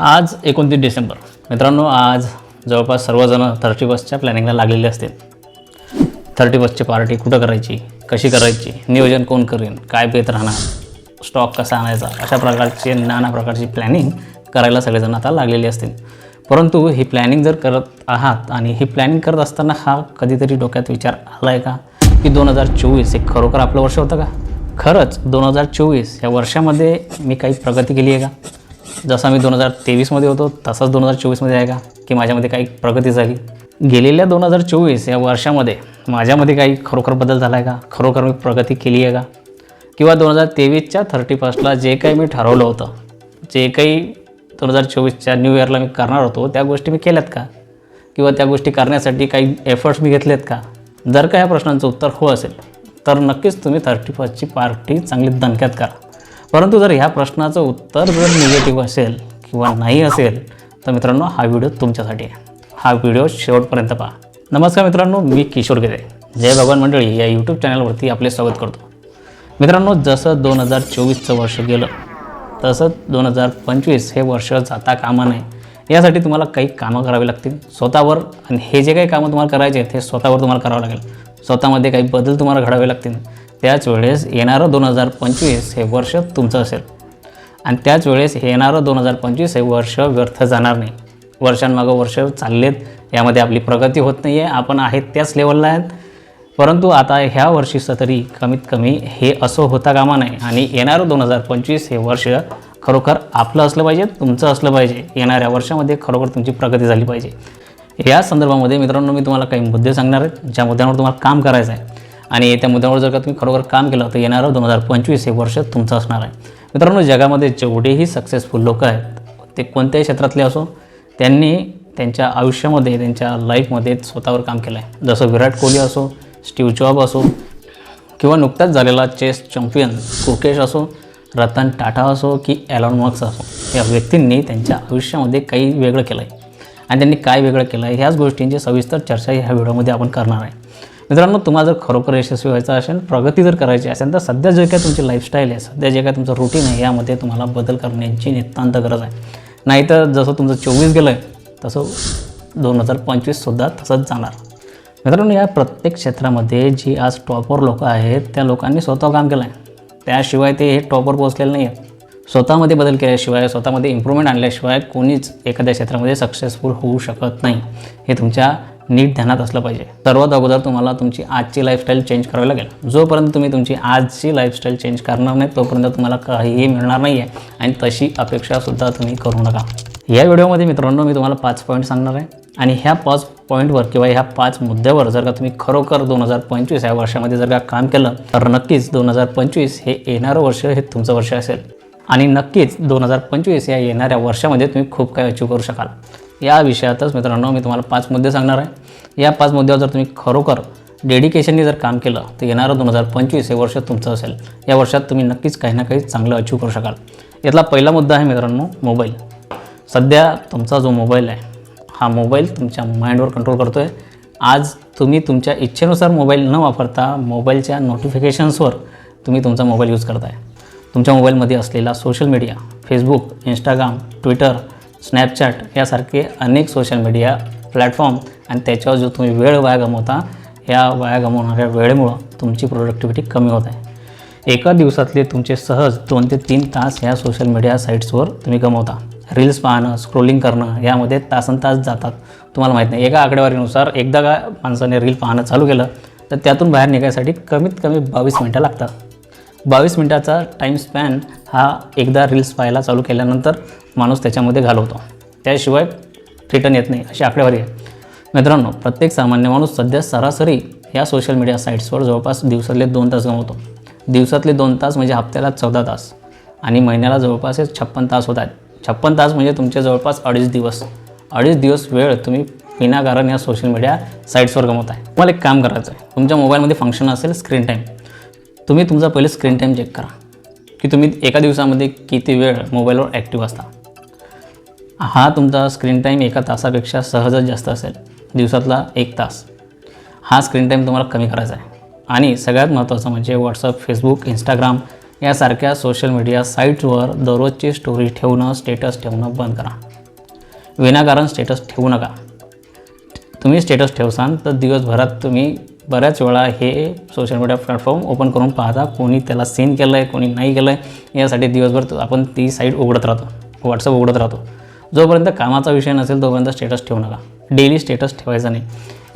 आज एकोणतीस डिसेंबर. मित्रांनो आज जवळपास सर्वजण थर्टी बसच्या प्लॅनिंगला लागलेले असतील. थर्टी बसची पार्टी कुठं करायची कशी करायची नियोजन कोण करेन काय पेत राहणार स्टॉक कसा आणायचा अशा प्रकारचे नाना प्रकारची प्लॅनिंग करायला सगळेजण आता लागलेले असतील. परंतु ही प्लॅनिंग जर करत आहात आणि ही प्लॅनिंग करत असताना हा कधीतरी डोक्यात विचार आला आहे का? की दोन हजार चोवीस हे खरोखर आपलं वर्ष होतं का? खरंच दोन हजार चोवीस या वर्षामध्ये मी काही प्रगती केली आहे का? जसा मी दोन हजार तेवीसमध्ये होतो तसाच दोन हजार चोवीसमध्ये आहे का? की माझ्यामध्ये काही प्रगती झाली. गेलेल्या दोन हजार चोवीस या वर्षामध्ये माझ्यामध्ये काही खरोखर बदल झाला आहे का? खरोखर मी प्रगती केली आहे का? किंवा दोन हजार तेवीसच्या थर्टी फर्स्टला जे काही मी ठरवलं होतं जे काही दोन हजार चोवीसच्या न्यू इयरला मी करणार होतो त्या गोष्टी मी केल्यात का? किंवा त्या गोष्टी करण्यासाठी काही एफर्ट्स मी घेतलेत का? जर का या प्रश्नांचं उत्तर हो असेल तर नक्कीच तुम्ही थर्टी फर्स्टची पार्टी चांगली दणक्यात करा. परंतु जर ह्या प्रश्नाचं उत्तर जर निगेटिव्ह असेल किंवा नाही असेल तर मित्रांनो हा व्हिडिओ तुमच्यासाठी आहे. हा व्हिडिओ शेवटपर्यंत पहा. नमस्कार मित्रांनो मी किशोर गिरे. जय भगवान मंडळी या यूट्यूब चॅनलवरती आपले स्वागत करतो. मित्रांनो जसं दोन हजार चोवीसचं वर्ष गेलं तसंच दोन हजार पंचवीस हे वर्ष जाता कामा नये. यासाठी तुम्हाला काही कामं करावी लागतील स्वतःवर आणि हे जे काही कामं तुम्हाला करायचे आहेत ते स्वतःवर तुम्हाला करावं लागेल. स्वतःमध्ये काही बदल तुम्हाला घडावे लागतील. त्याच वेळेस येणारं दोन हजार पंचवीस हे वर्ष तुमचं असेल. आणि त्याच वेळेस येणारं दोन हजार पंचवीस हे वर्ष व्यर्थ जाणार नाही. वर्षांमागं वर्ष चाललेत यामध्ये आपली प्रगती होत नाही आहे आपण आहेत त्याच लेवलला आहेत. परंतु आता ह्या वर्षीचं तरी कमीत कमी हे असं होता कामा नाही आणि येणारं दोन हजार पंचवीस हे वर्ष खरोखर आपलं असलं पाहिजे तुमचं असलं पाहिजे. येणाऱ्या वर्षामध्ये खरोखर तुमची प्रगती झाली पाहिजे. या संदर्भामध्ये मित्रांनो मी तुम्हाला काही मुद्दे सांगणार आहेत ज्या मुद्द्यांवर तुम्हाला काम करायचं आहे आणि त्या मुद्द्यावर जर का तुम्ही खरोखर काम केलं तर येणारं दोन हजार पंचवीस हे वर्ष तुमचं असणार आहे. मित्रांनो जगामध्ये जेवढेही सक्सेसफुल लोक आहेत ते कोणत्याही क्षेत्रातले असो त्यांनी त्यांच्या आयुष्यामध्ये त्यांच्या लाईफमध्ये स्वतःवर काम केलं आहे जसं विराट कोहली असो स्टीव जॉब असो किंवा नुकताच झालेला चेस चॅम्पियन कुकेश असो रतन टाटा असो की ॲलॉन मॉक्स असो या व्यक्तींनी त्यांच्या आयुष्यामध्ये काही वेगळं केलं आहे आणि त्यांनी काय वेगळं केलं आहे ह्याच गोष्टींची सविस्तर चर्चा ह्या व्हिडिओमध्ये आपण करणार आहे. मित्रांनो तुम्हाला जर खरोखर यशस्वी व्हायचं असेल प्रगती जर करायची असेल तर सध्या जे काय तुमची लाईफस्टाईल आहे सध्या जे काय तुमचं रुटीन आहे यामध्ये तुम्हाला बदल करण्याची नितांत गरज आहे. नाहीतर जसं तुमचं चोवीस गेलं आहे तसं दोन हजार पंचवीससुद्धा तसंच जाणार. मित्रांनो या प्रत्येक क्षेत्रामध्ये जी आज टॉपवर लोक आहेत त्या लोकांनी स्वतः काम केलं आहे त्याशिवाय ते हे टॉपर पोहोचलेले नाही आहेत स्वतःमध्ये बदल केल्याशिवाय स्वतःमध्ये इम्प्रूव्हमेंट आणल्याशिवाय कोणीच एखाद्या क्षेत्रामध्ये सक्सेसफुल होऊ शकत नाही. हे तुमच्या नीट ध्यानात असलं पाहिजे. सर्वात अगोदर तुम्हाला तुमची आजची लाईफस्टाईल चेंज करावी लागेल. जोपर्यंत तुम्ही तुमची आजची लाईफस्टाईल चेंज करणार नाही तोपर्यंत तुम्हाला काहीही मिळणार नाही आहे आणि तशी अपेक्षासुद्धा तुम्ही करू नका. या व्हिडिओमध्ये मित्रांनो मी तुम्हाला पाच पॉईंट सांगणार आहे. आणि ह्या पाच पॉईंटवर किंवा ह्या पाच मुद्द्यावर जर का तुम्ही खरोखर दोन हजार पंचवीस या वर्षामध्ये जर का काम केलं तर नक्कीच दोन हजार पंचवीस हे येणारं वर्ष हे तुमचं वर्ष असेल. आणि नक्कीच दोन हजार पंचवीस या येणाऱ्या वर्षामध्ये तुम्ही खूप काही अचीव करू शकाल. या विषयातच मित्रांनो मी तुम्हाला पाच मुद्दे सांगणार आहे. या पाच मुद्द्यावर जर तुम्ही खरोखर डेडिकेशनने जर काम केलं तर येणारं दोन हजार पंचवीस हे वर्ष तुमचं असेल. या वर्षात तुम्ही नक्कीच काही ना काही चांगलं अचीव करू शकाल. यातला पहिला मुद्दा आहे मित्रांनो मोबाईल सध्या तुमचा जो मोबाईल आहे हा मोबाईल तुमच्या माइंडवर कंट्रोल करतो आहे आज तुम्ही तुमच्या इच्छेनुसार मोबाईल न वापरता मोबाईलच्या नोटिफिकेशन्सवर तुम्ही तुमचा मोबाईल यूज करताय. तुमच्या मोबाईलमध्ये असलेला social media Facebook Instagram Twitter Snapchat यासारखे अनेक सोशल मीडिया प्लॅटफॉर्म आणि त्याच्यावर जो तुम्ही वेळ वाया गमवता या वाया गमवणाऱ्या वेळेमुळं तुमची प्रोडक्टिव्हिटी कमी होत आहे. एका दिवसातले तुमचे सहज दोन ते तीन तास ह्या सोशल मीडिया साईट्सवर तुम्ही गमवता. रील्स पाहणं स्क्रोलिंग करणं यामध्ये तासन तास जातात. तुम्हाला माहीत नाही एका आकडेवारीनुसार एकदा का माणसाने रील पाहणं चालू केलं तर त्यातून बाहेर निघायसाठी कमीत कमी बावीस मिनटं लागतात. बावीस मिनटाचा टाईम स्पॅन हा एकदा रील्स पाहायला चालू केल्यानंतर माणूस त्याच्यामध्ये घालवतो. त्याशिवाय रिटर्न येत नाही अशी आकडेवारी आहे. मित्रांनो प्रत्येक सामान्य माणूस सध्या सरासरी या सोशल मीडिया साईट्सवर जवळपास दिवसातले दोन तास गमवतो. दिवसातले दोन तास म्हणजे हप्त्याला चौदा तास आणि महिन्याला जवळपास हे छप्पन तास होत आहेत. छप्पन तास म्हणजे तुमचे जवळपास अडीच दिवस. अडीच दिवस वेळ तुम्ही विनाकारण या सोशल मीडिया साईट्सवर गमवत आहे तुम्हाला एक काम करायचं आहे तुमच्या मोबाईलमध्ये फंक्शन असेल स्क्रीन टाईम तुम्ही तुमचा पहिले स्क्रीन टाईम चेक करा. की तुम्ही एका दिवसामध्ये किती वेळ मोबाईलवर ॲक्टिव्ह असता. हा तुमचा स्क्रीन टाईम एका तासापेक्षा सहजच जास्त असेल. दिवसातला एक तास. हा स्क्रीन टाईम तुम्हाला कमी करायचा आहे. आणि सगळ्यात महत्त्वाचं म्हणजे व्हॉट्सअप फेसबुक इंस्टाग्राम यासारख्या सोशल मीडिया साईट्सवर दररोजची स्टोरी ठेवणं स्टेटस ठेवणं बंद करा. विनाकारण स्टेटस ठेवू नका. तुम्ही स्टेटस ठेवसान तर दिवसभरात तुम्ही बऱ्याच वेळा हे सोशल मीडिया प्लॅटफॉर्म ओपन करून पाहता कोणी त्याला सीन केलं आहे कोणी नाही केलं आहे यासाठी दिवसभर आपण ती साईट उघडत राहतो व्हॉट्सअप उघडत राहतो. जोपर्यंत कामाचा विषय नसेल तोपर्यंत स्टेटस ठेवू नका. डेली स्टेटस ठेवायचा नाही.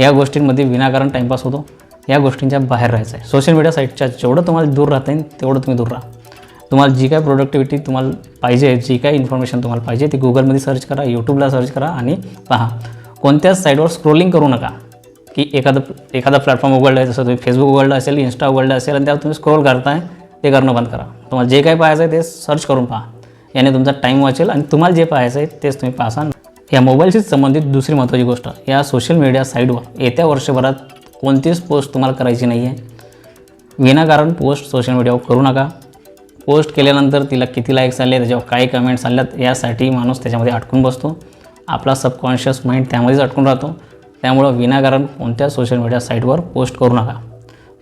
या गोष्टींमध्ये विनाकारण टाईमपास होतो. या गोष्टींच्या बाहेर राहायचं आहे सोशल मीडिया साईटच्या जेवढं तुम्हाला दूर राहता येईल तेवढं तुम्ही दूर राहा. तुम्हाला जी काय प्रोडक्टिव्हिटी तुम्हाला पाहिजे जी काय इन्फॉर्मेशन तुम्हाला पाहिजे ती गुगलमध्ये सर्च करा यूट्यूबला सर्च करा आणि पहा. कोणत्याच साईटवर स्क्रोलिंग करू नका. की एखादं एखादा प्लॅटफॉर्म उघडला आहे जसं तुम्ही फेसबुक उघडलं असेल इन्स्टा उघडलं असेल आणि त्यावर तुम्ही स्क्रोल करताय ते करणं बंद करा. तुम्हाला जे काही पाहायचं आहे ते सर्च करून पहा. याने तुमचा टाईम वाचेल आणि तुम्हाला जे पाहायचं आहे तेच तुम्ही पाहसान. या मोबाईलशीच संबंधित दुसरी महत्त्वाची गोष्ट या सोशल मीडिया साईटवर येत्या वर्षभरात कोणतीच पोस्ट तुम्हाला करायची नाही आहे विनाकारण पोस्ट सोशल मीडियावर करू नका. पोस्ट केल्यानंतर तिला किती लाईक्स आले त्याच्यावर काय कमेंट्स आल्यात यासाठी माणूस त्याच्यामध्ये अडकून बसतो. आपला सबकॉन्शियस माइंड त्यामध्येच अडकून राहतो. त्यामुळं विनाकारण कोणत्या सोशल मीडिया साईटवर पोस्ट करू नका.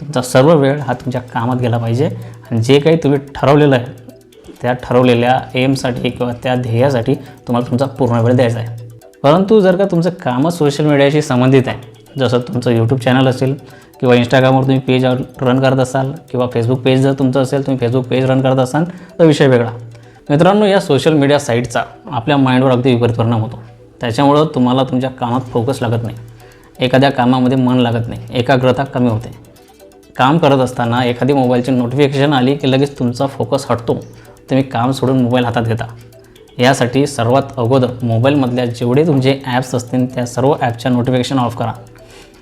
तुमचा सर्व वेळ हा तुमच्या कामात गेला पाहिजे आणि जे काही तुम्ही ठरवलेलं आहे त्या ठरवलेल्या एमसाठी किंवा त्या ध्येयासाठी तुम्हाला तुमचा पूर्ण वेळ द्यायचा आहे. परंतु जर का तुमचं कामच सोशल मीडियाशी संबंधित आहे जसं तुमचं यूट्यूब चॅनल असेल किंवा इंस्टाग्रामवर तुम्ही पेज रन करत असाल किंवा फेसबुक पेज जर तुमचं असेल तुम्ही फेसबुक पेज रन करत असाल तर विषय वेगळा. मित्रांनो या सोशल मीडिया साईटचा आपल्या माइंडवर अगदी विपरीत परिणाम होतो. त्याच्यामुळं तुम्हाला तुमच्या कामात फोकस लागत नाही. एखाद्या कामामध्ये मन लागत नाही एकाग्रता कमी होते. काम करत असताना एखादी मोबाईलची नोटिफिकेशन आली की लगेच तुमचा फोकस हटतो. तुम्ही काम सोडून मोबाईल हातात घेता. यासाठी सर्वात अगोदर मोबाईलमधल्या जेवढे तुमचे ॲप्स असतील त्या सर्व ॲपच्या नोटिफिकेशन ऑफ करा.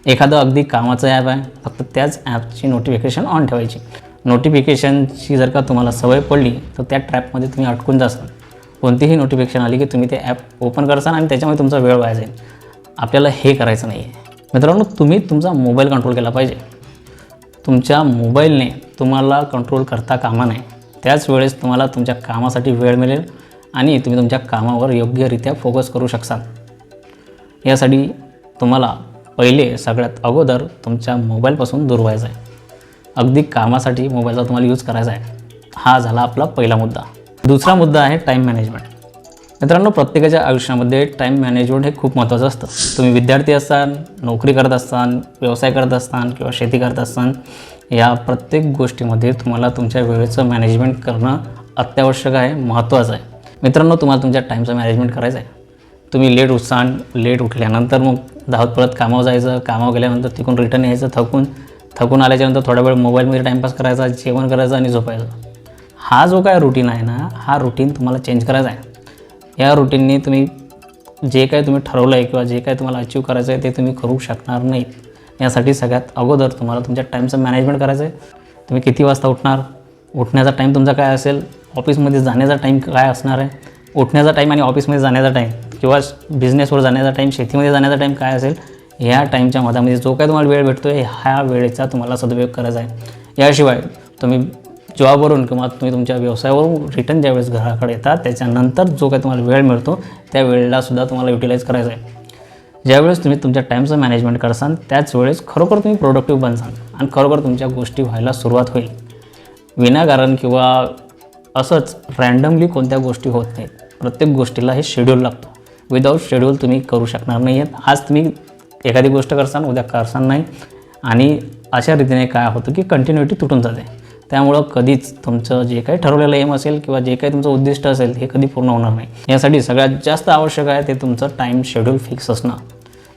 एखादं अगदी कामाचं ॲप आहे फक्त त्याच ॲपची नोटिफिकेशन ऑन ठेवायची. नोटिफिकेशनची जर का तुम्हाला सवय पडली तर त्या ट्रॅपमध्ये तुम्ही अटकून जासाल कोणतीही नोटिफिकेशन आली की तुम्ही ते ॲप ओपन करसाल आणि त्याच्यामुळे तुमचा वेळ वाया जाईल. आपल्याला हे करायचं नाही आहे मित्रांनो तुम्ही तुमचा मोबाईल कंट्रोल केला पाहिजे. तुमच्या मोबाईलने तुम्हाला कंट्रोल करता कामा नाही त्याच वेळेस तुम्हाला तुमच्या कामासाठी वेळ मिळेल आणि तुम्ही तुमच्या कामावर योग्यरित्या फोकस करू शकता यासाठी तुम्हाला पहिले सगळ्यात अगोदर तुमच्या मोबाईलपासून दूर व्हायचं आहे. अगदी कामासाठी मोबाईलचा तुम्हाला यूज करायचा आहे. हा झाला आपला पहिला मुद्दा. दुसरा मुद्दा आहे टाईम मॅनेजमेंट मित्रांनो प्रत्येकाच्या आयुष्यामध्ये टाईम मॅनेजमेंट हे खूप महत्त्वाचं असतं. तुम्ही विद्यार्थी असाल नोकरी करत असाल व्यवसाय करत असाल किंवा शेती करत असाल या प्रत्येक गोष्टीमध्ये तुम्हाला तुमच्या वेळेचं मॅनेजमेंट करणं अत्यावश्यक आहे महत्त्वाचं आहे. मित्रांनो तुम्हाला तुमच्या टाईमचं मॅनेजमेंट करायचं आहे तुम्ही लेट उठसान लेट उठल्यानंतर मग धावत परत कामावर जायचं कामावर गेल्यानंतर तिकडून रिटर्न यायचं थकून थकून आल्याच्यानंतर थोडा वेळ मोबाईलमध्ये टाईमपास करायचा जेवण करायचं आणि झोपायचं. हा जो काय रुटीन आहे ना हा रुटीन तुम्हाला चेंज करायचा आहे. या रुटीनने तुम्ही जे काय तुम्ही ठरवलं आहे किंवा जे काय तुम्हाला अचीव करायचं आहे ते तुम्ही करू शकणार नाहीत यासाठी सगळ्यात अगोदर तुम्हाला तुमच्या टाईमचं मॅनेजमेंट करायचं आहे तुम्ही किती वाजता उठणार? उठण्याचा टाईम तुमचा काय असेल? ऑफिसमध्ये जाण्याचा टाईम काय असणार आहे? उठण्याचा टाईम आणि ऑफिसमध्ये जाण्याचा टाईम किंवा बिझनेसवर जाण्याचा टाईम शेतीमध्ये जाण्याचा टाईम काय असेल? ह्या टाईमच्या मधामध्ये जो काय तुम्हाला वेळ भेटतो आहे ह्या वेळेचा तुम्हाला सदुपयोग करायचा आहे. याशिवाय तुम्ही जॉबवरून किंवा तुम्ही तुमच्या व्यवसायावरून रिटर्न ज्यावेळेस घराकडे येतात त्याच्यानंतर जो काही तुम्हाला वेळ मिळतो त्या वेळेला सुद्धा तुम्हाला युटिलाइज करायचा आहे. ज्यावेळेस तुम्ही तुमच्या टाईमचं मॅनेजमेंट करसाल त्याच वेळेस खरोखर तुम्ही प्रोडक्टिव्ह बनसान आणि खरोखर तुमच्या गोष्टी व्हायला सुरुवात होईल. विनाकारण किंवा असंच रँडमली कोणत्या गोष्टी होत नाहीत. प्रत्येक गोष्टीला हे शेड्यूल लागतो. विदाऊट शेड्यूल तुम्ही करू शकणार नाही आहेत आज तुम्ही एखादी गोष्ट करसान उद्या करसान नाही. आणि अशा रीतीने काय होतं की कंटिन्युटी तुटून जाते. त्यामुळं कधीच तुमचं जे काही ठरवलेलं एम असेल किंवा जे काही तुमचं उद्दिष्ट असेल हे कधी पूर्ण होणार नाही. यासाठी सगळ्यात जास्त आवश्यक आहे ते तुमचं टाईम शेड्यूल फिक्स असणं.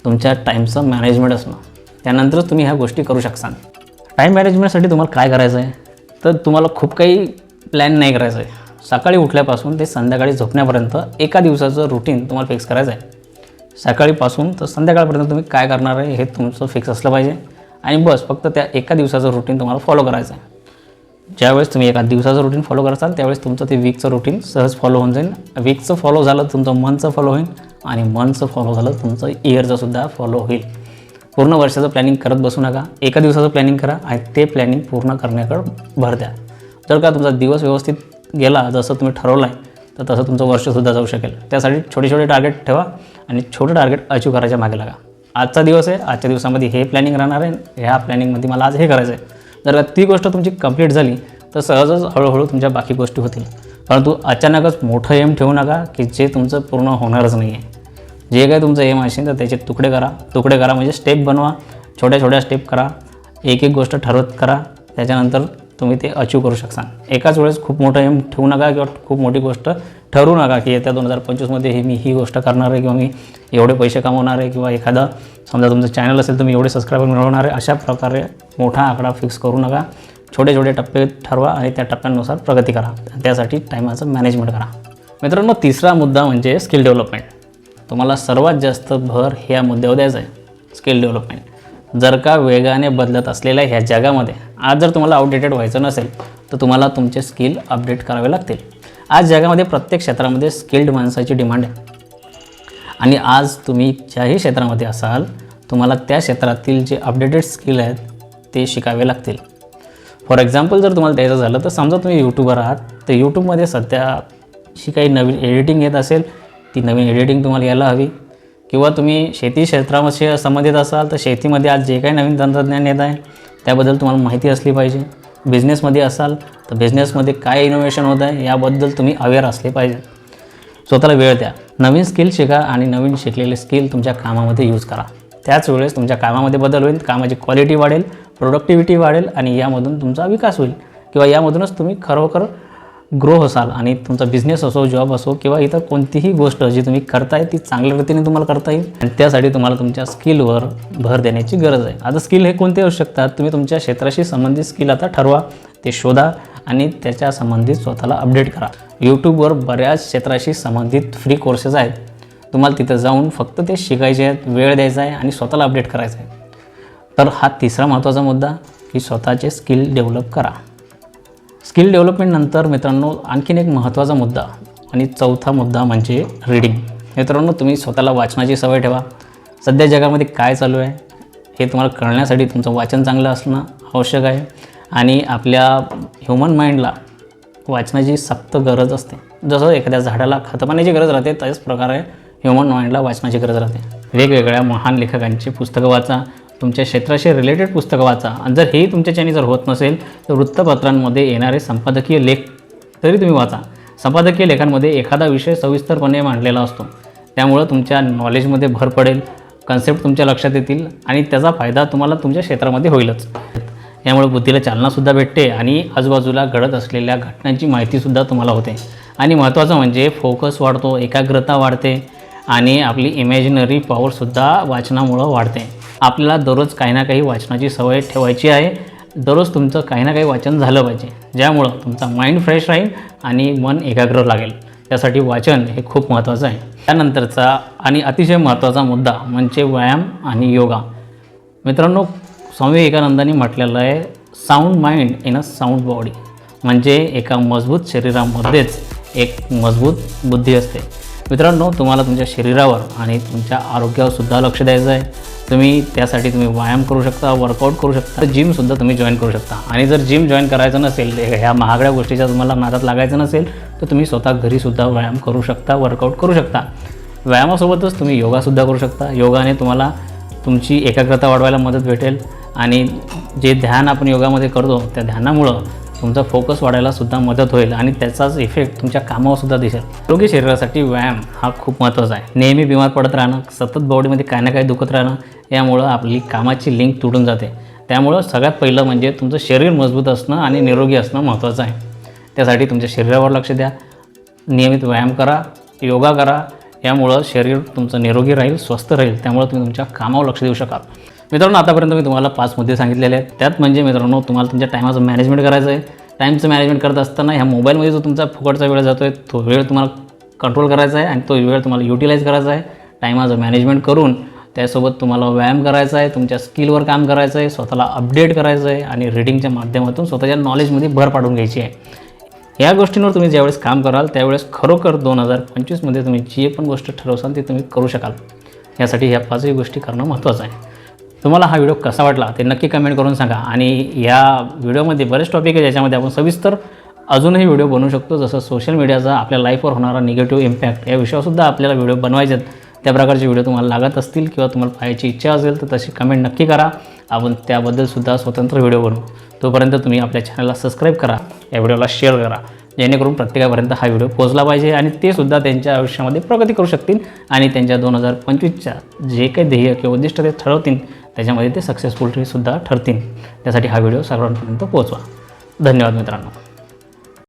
तुमच्या टाईमचं मॅनेजमेंट असणं. त्यानंतरच तुम्ही ह्या गोष्टी करू शकता टाईम मॅनेजमेंटसाठी तुम्हाला काय करायचं आहे? तर तुम्हाला खूप काही प्लॅन नाही करायचं आहे. सकाळी उठल्यापासून ते संध्याकाळी झोपण्यापर्यंत एका दिवसाचं रुटीन तुम्हाला फिक्स करायचं आहे. सकाळीपासून तर संध्याकाळपर्यंत तुम्ही काय करणार आहे हे तुमचं फिक्स असलं पाहिजे. आणि बस फक्त त्या एका दिवसाचं रुटीन तुम्हाला फॉलो करायचं आहे. ज्यावेळेस तुम्ही एका दिवसाचं रुटीन फॉलो कराल त्यावेळेस तुमचं ते वीकचं रुटीन सहज फॉलो होऊन जाईल. वीकचं फॉलो झालं तुमचं मंथचं फॉलो होईल आणि मंथचं फॉलो झालं तुमचं इयरचंसुद्धा फॉलो होईल. पूर्ण वर्षाचं प्लॅनिंग करत बसू नका. एका दिवसाचं प्लॅनिंग करा आणि ते प्लॅनिंग पूर्ण करण्याकडं भर द्या. जर का तुमचा दिवस व्यवस्थित गेला जसं तुम्ही ठरवलं आहे तर तसं तुमचं वर्षसुद्धा जाऊ शकेल. त्यासाठी छोटे छोटे टार्गेट ठेवा आणि छोटे टार्गेट अचीव करायच्या मागे लागा. आजचा दिवस आहे आजच्या दिवसामध्ये हे प्लॅनिंग राहणार आहे ह्या प्लॅनिंगमध्ये मला आज हे करायचं आहे जर ती गोष्ट तुमची कंप्लीट झाली तर सहजच हळूहळू तुमच्या बाकी गोष्टी होतील. परंतु अचानकच मोठं एम ठेवू नका की जे तुमचं पूर्ण होणारच नाही आहे जे काही तुमचं एम असेल तर त्याचे तुकडे करा. तुकडे करा म्हणजे स्टेप बनवा. छोट्या छोट्या स्टेप करा. एक एक गोष्ट ठरवत करा. त्याच्यानंतर तुम्ही ते अचीव करू शकता एकाच वेळेस खूप मोठं एम ठेवू नका किंवा खूप मोठी गोष्ट ठरवू नका की येत्या दोन हजार पंचवीसमध्ये हे मी ही गोष्ट करणार आहे किंवा मी एवढे पैसे कमवणार आहे किंवा एखादा समजा तुमचं चॅनल असेल तुम्ही एवढे सबस्क्रायबर मिळवणार आहे अशा प्रकारे मोठा आकडा फिक्स करू नका. छोटे छोटे टप्पे ठरवा आणि त्या टप्प्यानुसार प्रगती करा. त्यासाठी टायमाचं मॅनेजमेंट करा. मित्रांनो तिसरा मुद्दा म्हणजे स्किल डेव्हलपमेंट तुम्हाला सर्वात जास्त भर ह्या मुद्द्यावर द्यायचा आहे. स्किल डेव्हलपमेंट जर का वेगाने बदलत असलेल्या ह्या जगामध्ये आज जर तुम्हाला आउटडेटेड व्हायचं नसेल तर तुम्हाला तुमचे स्किल अपडेट करावे लागतील. आज जगामध्ये प्रत्येक क्षेत्रामध्ये स्किल्ड माणसाची डिमांड आहे. आणि आज तुम्ही ज्याही क्षेत्रामध्ये असाल तुम्हाला त्या क्षेत्रातील जे अपडेटेड स्किल आहेत ते शिकावे लागतील. फॉर एक्झाम्पल जर तुम्हाला द्यायचं झालं तर समजा तुम्ही यूट्यूबर आहात तर यूट्यूबमध्ये सध्या जी काही नवीन एडिटिंग येत असेल ती नवीन एडिटिंग तुम्हाला यायला हवी. किंवा तुम्ही शेती क्षेत्रामध्ये संबंधित असाल तर शेतीमध्ये आज जे काही नवीन तंत्रज्ञान येत आहे त्याबद्दल तुम्हाला माहिती असली पाहिजे. बिझनेसमध्ये असाल तर बिझनेसमध्ये काय इनोव्हेशन होत आहे याबद्दल तुम्ही अवेअर असले पाहिजे. स्वतःला वेळ द्या. नवीन स्किल शिका आणि नवीन शिकलेले स्किल तुमच्या कामामध्ये यूज करा. त्याच वेळेस तुमच्या कामामध्ये बदल होईल कामाची क्वालिटी वाढेल प्रोडक्टिव्हिटी वाढेल आणि यामधून तुमचा विकास होईल. किंवा यामधूनच तुम्ही खरोखर ग्रो होसाल आणि तुमचा बिझनेस असो जॉब असो किंवा इतर कोणतीही गोष्ट जी तुम्ही करताय ती चांगल्या रीतीने तुम्हाला करता येईल आणि त्यासाठी तुम्हाला तुमच्या स्किलवर भर देण्याची गरज आहे. आता स्किल हे कोणते असू शकतात? तुम्ही तुमच्या क्षेत्राशी संबंधित स्किल आता ठरवा ते शोधा आणि त्याच्या संबंधित स्वतःला अपडेट करा. यूट्यूबवर बऱ्याच क्षेत्राशी संबंधित फ्री कोर्सेस आहेत. तुम्हाला तिथं जाऊन फक्त ते शिकायचे आहेत वेळ द्यायचा आहे आणि स्वतःला अपडेट करायचं आहे. तर हा तिसरा महत्त्वाचा मुद्दा की स्वतःचे स्किल डेव्हलप करा. स्किल डेव्हलपमेंटनंतर मित्रांनो आणखीन एक महत्त्वाचा मुद्दा आणि चौथा मुद्दा म्हणजे रीडिंग मित्रांनो तुम्ही स्वतःला वाचनाची सवय ठेवा. सध्या जगामध्ये काय चालू आहे हे तुम्हाला कळण्यासाठी तुमचं वाचन चांगलं असणं आवश्यक आहे आणि आपल्या ह्युमन माइंडला वाचनाची सक्त गरज असते. जसं एखाद्या झाडाला खतपाण्याची गरज राहते त्याच प्रकारे ह्युमन माइंडला वाचनाची गरज राहते. वेगवेगळ्या महान लेखकांची पुस्तकं वाचा तुमच्या क्षेत्राशी रिलेटेड पुस्तकं वाचा. आणि जर हेही तुमच्याच्याने जर होत नसेल तर वृत्तपत्रांमध्ये येणारे संपादकीय लेख तरी तुम्ही वाचा. संपादकीय लेखांमध्ये एखादा विषय सविस्तरपणे मांडलेला असतो. त्यामुळं तुमच्या नॉलेजमध्ये भर पडेल कन्सेप्ट तुमच्या लक्षात येतील आणि त्याचा फायदा तुम्हाला तुमच्या क्षेत्रामध्ये होईलच. यामुळे बुद्धीला चालनासुद्धा भेटते आणि आजूबाजूला घडत असलेल्या घटनांची माहितीसुद्धा तुम्हाला होते. आणि महत्त्वाचं म्हणजे फोकस वाढतो एकाग्रता वाढते आणि आपली इमॅजिनरी पॉवरसुद्धा वाचनामुळं वाढते. आपल्याला दररोज काही ना काही वाचनाची सवय ठेवायची आहे. दररोज तुमचं काही ना काही वाचन झालं पाहिजे. ज्यामुळं तुमचा माइंड फ्रेश राहील आणि मन एकाग्र लागेल. त्यासाठी वाचन हे खूप महत्त्वाचं आहे. त्यानंतरचा आणि अतिशय महत्त्वाचा मुद्दा म्हणजे व्यायाम आणि योगा. मित्रांनो स्वामी विवेकानंदांनी म्हटलेलं आहे sound mind in a sound body म्हणजे एका मजबूत शरीरामध्येच एक मजबूत बुद्धी असते. मित्रांनो तुम्हाला तुमच्या शरीरावर आणि तुमच्या आरोग्यावर सुद्धा लक्ष द्यायचं आहे. तुम्ही त्यासाठी तुम्ही व्यायाम करू शकता वर्कआउट करू शकता जिमसुद्धा तुम्ही जॉईन करू शकता. आणि जर जिम जॉईन करायचं नसेल ह्या महागड्या गोष्टीच्या तुम्हाला नादात लागायचं नसेल तर तुम्ही स्वतः घरीसुद्धा व्यायाम करू शकता वर्कआउट करू शकता. व्यायामासोबतच तुम्ही योगासुद्धा करू शकता. योगाने तुम्हाला तुमची एकाग्रता वाढवायला मदत भेटेल. आणि जे ध्यान आपण योगामध्ये करतो त्या ध्यानामुळं तुमचा फोकस वाढायला सुद्धा मदत होईल आणि त्याचाच इफेक्ट तुमच्या कामावर सुद्धा दिसेल. आरोग्य शरीरासाठी व्यायाम हा खूप महत्त्वाचा आहे. नेहमी बिमार पडत राहणं सतत बॉडीमध्ये काही ना काही दुखत राहणं यामुळं आपली कामाची लिंक तुटून जाते. त्यामुळं सगळ्यात पहिलं म्हणजे तुमचं शरीर मजबूत असणं आणि निरोगी असणं महत्त्वाचं आहे. त्यासाठी तुमच्या शरीरावर लक्ष द्या. नियमित व्यायाम करा योगा करा. यामुळं शरीर तुमचं निरोगी राहील स्वस्थ राहील. त्यामुळं तुम्ही तुमच्या कामावर लक्ष देऊ शकाल. मित्रांनो आतापर्यंत मी तुम्हाला पाच मुद्दे सांगितलेले आहेत. त्यात म्हणजे मित्रांनो तुम्हाला तुमच्या टायमाचं मॅनेजमेंट करायचं आहे टाईमचं मॅनेजमेंट करत असताना ह्या मोबाईलमध्ये जो तुमचा फुकटचा वेळ जातो आहे तो वेळ तुम्हाला कंट्रोल करायचा आहे आणि तो वेळ तुम्हाला युटिलाइज करायचा आहे. टायमाचं मॅनेजमेंट करून त्यासोबत तुम्हाला व्यायाम करायचा आहे तुमच्या स्किलवर काम करायचं आहे स्वतःला अपडेट करायचं आहे आणि रीडिंगच्या माध्यमातून स्वतःच्या नॉलेजमध्ये भर पाडून घ्यायची आहे. या गोष्टींवर तुम्ही ज्यावेळेस काम कराल त्यावेळेस खरोखर दोन हजार पंचवीसमध्ये तुम्ही जी पण गोष्ट ठरवसाल ती तुम्ही करू शकाल. यासाठी ह्या पाचही गोष्टी करणं महत्त्वाचं आहे. तुम्हाला हा व्हिडिओ कसा वाटला ते नक्की कमेंट करून सांगा. आणि या व्हिडिओमध्ये बरेच टॉपिक आहे ज्याच्यामध्ये आपण सविस्तर अजूनही व्हिडिओ बनवू शकतो. जसं सोशल मीडियाचा आपल्या लाईफवर होणारा निगेटिव्ह इम्पॅक्ट या विषयावरसुद्धा आपल्याला व्हिडिओ बनवायचे त्या प्रकारचे व्हिडिओ तुम्हाला लागत असतील किंवा तुम्हाला पाहायची इच्छा असेल तर तशी कमेंट नक्की करा. आपण त्याबद्दलसुद्धा स्वतंत्र व्हिडिओ बनवू. तोपर्यंत तुम्ही आपल्या चॅनलला सबस्क्राईब करा. या व्हिडिओला शेअर करा. जेणेकरून प्रत्येकापर्यंत हा व्हिडिओ पोहोचला पाहिजे आणि ते सुद्धा त्यांच्या आयुष्यामध्ये प्रगती करू शकतील आणि त्यांच्या दोन हजार पंचवीसच्या जे काही ध्येय किंवा उद्दिष्ट ते ठरवतील त्याच्यामध्ये ते सक्सेसफुल सुद्धा ठरतील. त्यासाठी हा व्हिडिओ सर्वांपर्यंत पोहोचवा. धन्यवाद मित्रांनो.